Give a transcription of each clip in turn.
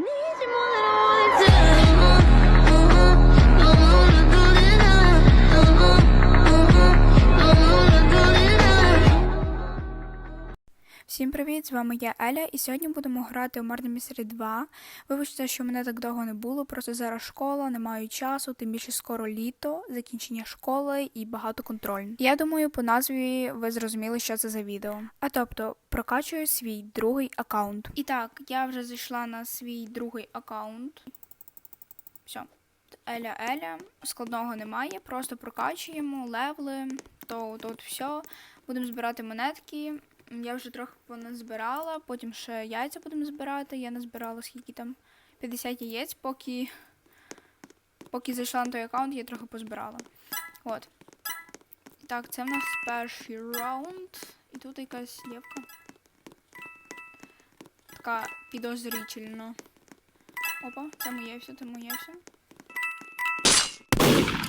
ねえ、ジモン Всім привіт! З вами я Еля, і сьогодні будемо грати у Murder Mystery 2. Вибачте, що мене так довго не було, просто зараз школа, не маю часу, тим більше скоро літо, закінчення школи і багато контрольних. Я думаю, по назві ви зрозуміли, що це за відео. А тобто, прокачую свій другий аккаунт. І так, я вже зайшла на свій другий аккаунт. Все. Еля Еля. Складного немає, просто прокачуємо, левли, то тут все. Будемо збирати монетки. Я вже трохи поназбирала, потім ще яйця будемо збирати. Я назбирала скільки там 50 яєць, поки поки зайшла на той аккаунт, я трохи позбирала. От. Так, це в нас перший раунд. І тут якась дівка. Така підозрительна. Опа, це моє все, це моє все.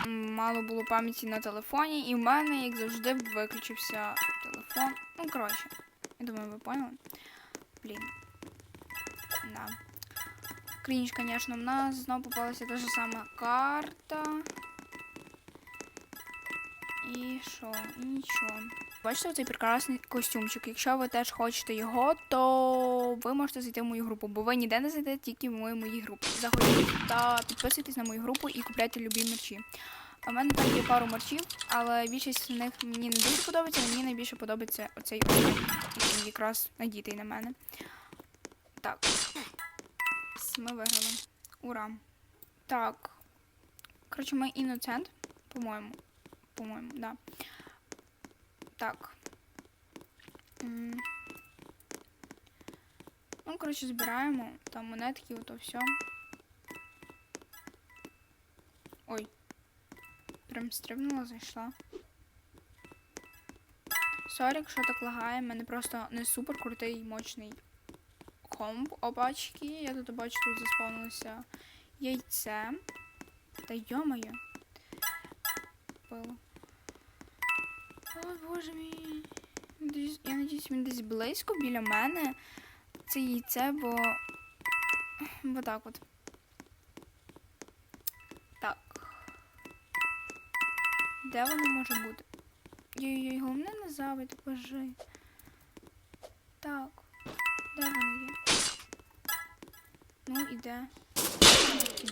Мало було пам'яті на телефоні, і в мене, як завжди, виключився телефон. Ну, коротше, я думаю, ви поняли. Блін. Да. Крінж, звісно, в нас знову попалася та ж сама карта. І що? І нічого. Бачите цей прекрасний костюмчик. Якщо ви теж хочете його, то ви можете зайти в мою групу, бо ви ніде не зайдете тільки в мою моїй групі. Заходіть та підписуйтесь на мою групу і купляйте любі мерчі. В мене там є пару мерчів, але більшість з них мені не дуже подобається, мені найбільше подобається оцей який якраз надітий на мене. Так. Ми виграли. Ура. Так. Коротше, ми іноцент, по-моєму. По-моєму, да. Так. Ну, коротше, збираємо там монетки, ото все. Ой. Прям стрибнула, зайшла. Сорі, якщо так лагає, в мене просто не супер крутий мощний комп. Опачки. Я тут бачу, тут заспавнилося яйце. Та йомаю. Пило. О, боже мій. Я надіюсь, він десь близько біля мене. Це яйце, бо. Бо так от. Так. Де воно може бути? Йой-йой, головне не завити, боже. Так. Де воно є? Ну, іде.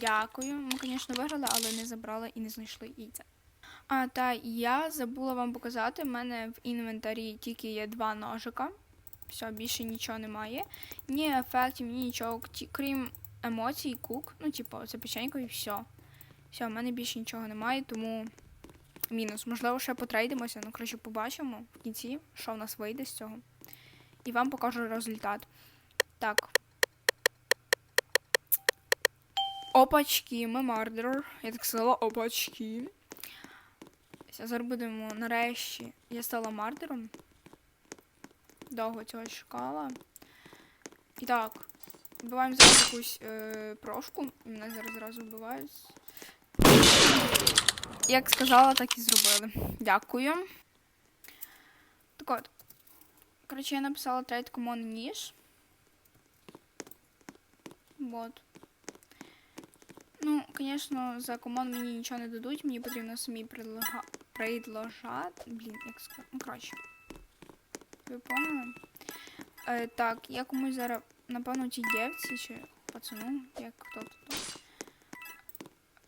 Дякую. Ми, звісно, виграли, але не забрали і не знайшли яйця. А, та я забула вам показати. У мене в інвентарі тільки є два ножика. Все, більше нічого немає. Ні ефектів, ні нічого, крім емоцій, кук. Ну, типу, це печенько і все. Все, в мене більше нічого немає, тому мінус. Можливо, ще потрейдимося, ну, коротше, побачимо в кінці, що в нас вийде з цього. І вам покажу результат. Так. Опачки, ми мардер. Я так сказала, опачки. Зараз будемо нарешті. Я стала мардером. Довго цього чекала. І так, вбиваємо зараз якусь е, прошку. Мене зараз зразу вбивають. Як сказала, так і зробили. Дякую. Так от. Коротше, я написала трейд комон ніж. Вот. Ну, звісно, за комон мені нічого не дадуть, мені потрібно самі предлога... предложати. Блін, як сказати. Ну, коротше. Ви поняли? Е, так, я комусь зараз, напевно, тій дівці чи пацану, як хто тут.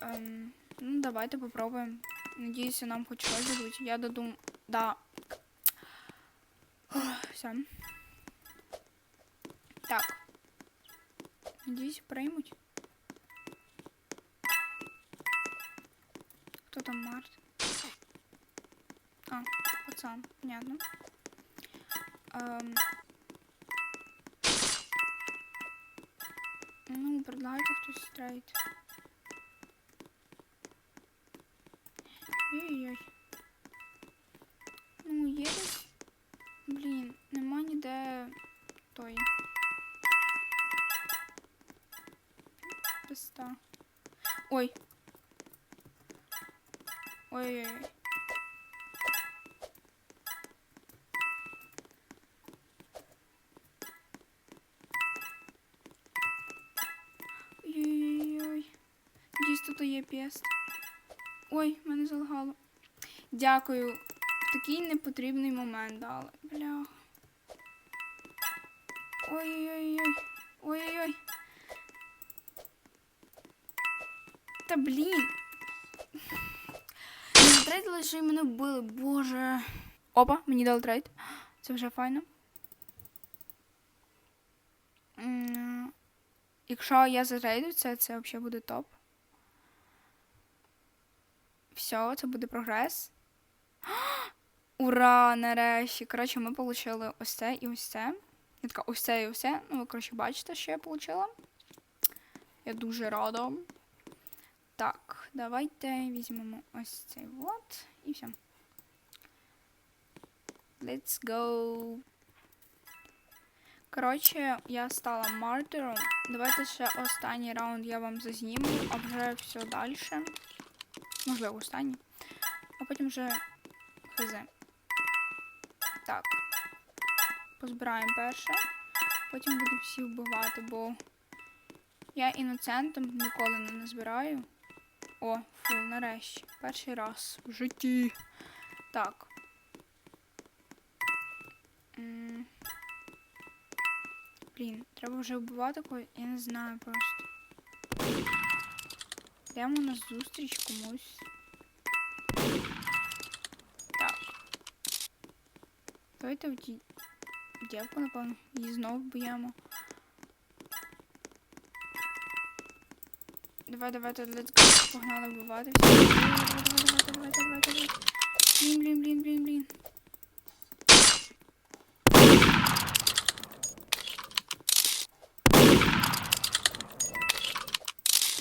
Ем, ну, давайте попробуємо. Надіюся, нам хоч щось дадуть. Я додум. Да. Ух, Все. Так. Надіюсь, приймуть. Хто там Март? А, пацан, понятно. Ем... Ну, предлагайте хтось трейд. Ой-ой-ой. Ну, є десь. Блін, нема ніде той. Писта. Ой. Ой-ой-ой. Тут є піст. Ой, мене залагало. Дякую. Такий непотрібний момент дали. Бля. Ой-ой-ой. Ой-ой-ой. Та блін. Затратили, що й мене вбили, боже. Опа, мені дали трейд. Це вже файно. Якщо я затрейду це, це взагалі буде топ. Все, це буде прогрес. Ура! Нарешті. Коротше, ми отримали ось це і ось це. Я така, ось це і ось це. Ну, ви, коротше, бачите, що я отримала. Я дуже рада. Так, давайте візьмемо ось цей вот і все. Let's go. Коротше, я стала мартером. Давайте ще останній раунд я вам зазніму, а вже все далі. Можливо, останній. А потім вже хз. Так. Позбираємо перше. Потім буду всі вбивати, бо я іноцентом ніколи не назбираю. О, фу, нарешті. Перший раз в житті. Так. Блін, треба вже вбивати когось, я не знаю просто. Йдемо на зустріч комусь. Так. Давайте в ді... дівку, напевно, її знову вб'ємо. Давай, давайте, let's go. Погнали вбивати. Давай, давай, давай, давай, давай, давай. Блін, блін, блін, блін.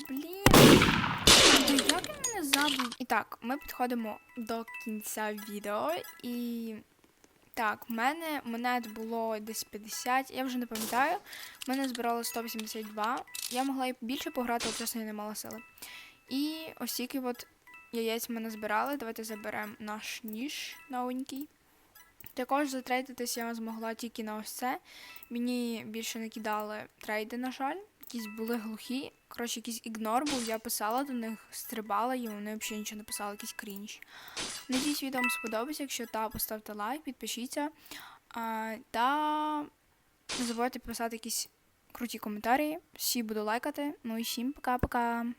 Блін. Та як він мене забув? І так, ми підходимо до кінця відео і. Так, в мене монет було десь 50, я вже не пам'ятаю. В мене збирало 182. Я могла і більше пограти, але чесно я не мала сили. І ось тільки от яєць ми назбирали. Давайте заберемо наш ніж новенький. Також затрейдитись я змогла тільки на ось це. Мені більше не кидали трейди, на жаль. Якісь були глухі. Коротше, якийсь ігнор був, я писала до них, стрибала, і вони взагалі нічого не писали, якийсь крінж. Надіюсь, відео вам сподобається. Якщо так, поставте лайк, підпишіться. А, та не забувайте писати якісь круті коментарі. Всі буду лайкати. Ну і всім пока-пока.